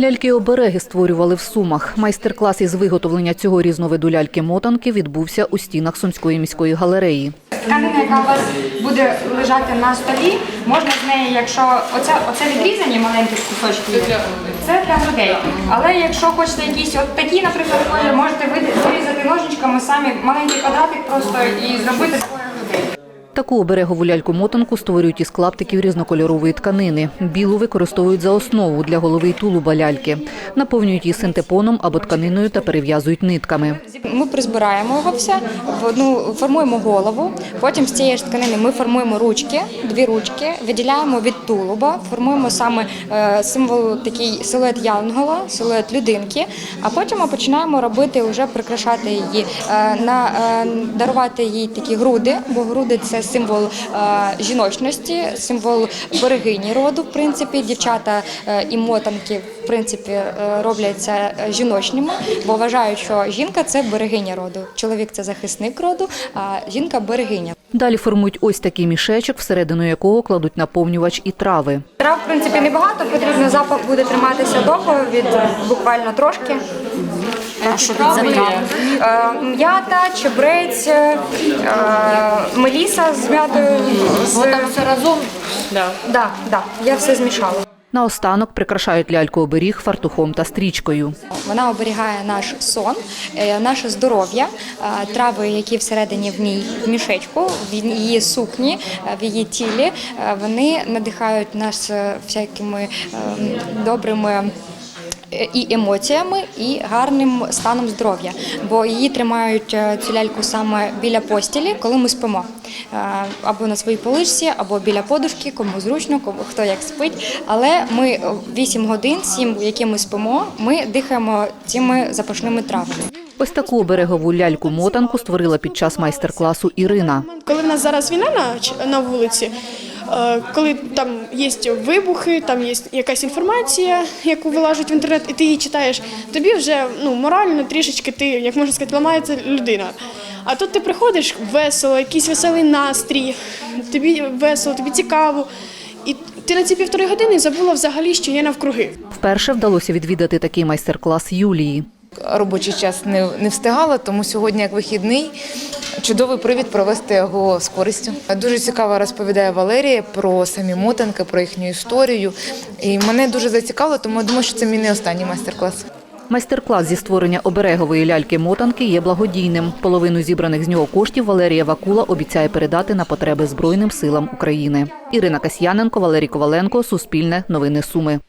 Ляльки-обереги створювали в Сумах. Майстер-клас із виготовлення цього різновиду ляльки-мотанки відбувся у стінах Сумської міської галереї. Тканина, яка у вас буде лежати на столі, можна з неї, якщо оце, оце відрізані маленькі кусочки, це для грудей. Але якщо хочете якісь от такі, наприклад, можете вирізати ножничками самі маленький квадратик просто і зробити грудей. Таку оберегову ляльку-мотанку створюють із клаптиків різнокольорової тканини. Білу використовують за основу для голови й тулуба ляльки. Наповнюють її синтепоном або тканиною та перев'язують нитками. Ми призбираємо його все, одну формуємо голову. Потім з цієї ж тканини ми формуємо ручки, дві ручки, виділяємо від тулуба, формуємо саме е, символ такий силует янгола, силует людинки. А потім ми починаємо робити, вже прикрашати її, е, на е, дарувати їй такі груди, бо груди це символ е, жіночності, символ берегині роду. В принципі, дівчата е, і мотанки в принципі е, робляться жіночними, бо вважають, що жінка це берегиня роду. Чоловік це захисник роду, а жінка берегиня. Далі формують ось такий мішечок, всередину якого кладуть наповнювач і трави. Трав, в принципі, небагато, потрібно запах буде триматися довго, від буквально трошки. А що тут за? Е, М'ята, чебрець, е, меліса з м'ятою. там все разом. Да. Я все змішала. Наостанок прикрашають ляльку-оберіг фартухом та стрічкою. Вона оберігає наш сон, е, наше здоров'я, трави, які всередині в ній в мішечку, в її сукні, в її тілі. Вони надихають нас всякими е, добрими. Е, І емоціями, і гарним станом здоров'я, бо її тримають е, цю ляльку саме біля постілі, коли ми спимо. Е, Або на своїй поличці, або біля подушки, кому зручно, кому хто як спить. Але ми е, 8 годин, 7, які ми спимо, ми дихаємо цими запашними травами. Ось таку оберегову ляльку-мотанку створила під час майстер-класу Ірина. Коли в нас зараз війна на, ч- на вулиці, коли там є вибухи, там є якась інформація, яку вилажуть в інтернет, і ти її читаєш, тобі вже ну, морально трішечки ти, як можна сказати, ламається людина. А тут ти приходиш весело, якийсь веселий настрій, тобі весело, тобі цікаво. І ти на ці півтори години забула взагалі, що є навкруги. Вперше вдалося відвідати такий майстер-клас Юлії. Робочий час не, не встигала, тому сьогодні, як вихідний, чудовий привід провести його з користю. Дуже цікаво розповідає Валерія про самі мотанки, про їхню історію. І мене дуже зацікавило, тому я думаю, що це мій не останній майстер-клас. Майстер-клас зі створення оберегової ляльки-мотанки є благодійним. Половину зібраних з нього коштів Валерія Вакула обіцяє передати на потреби Збройним силам України. Ірина Касьяненко, Валерій Коваленко, Суспільне, Новини Суми.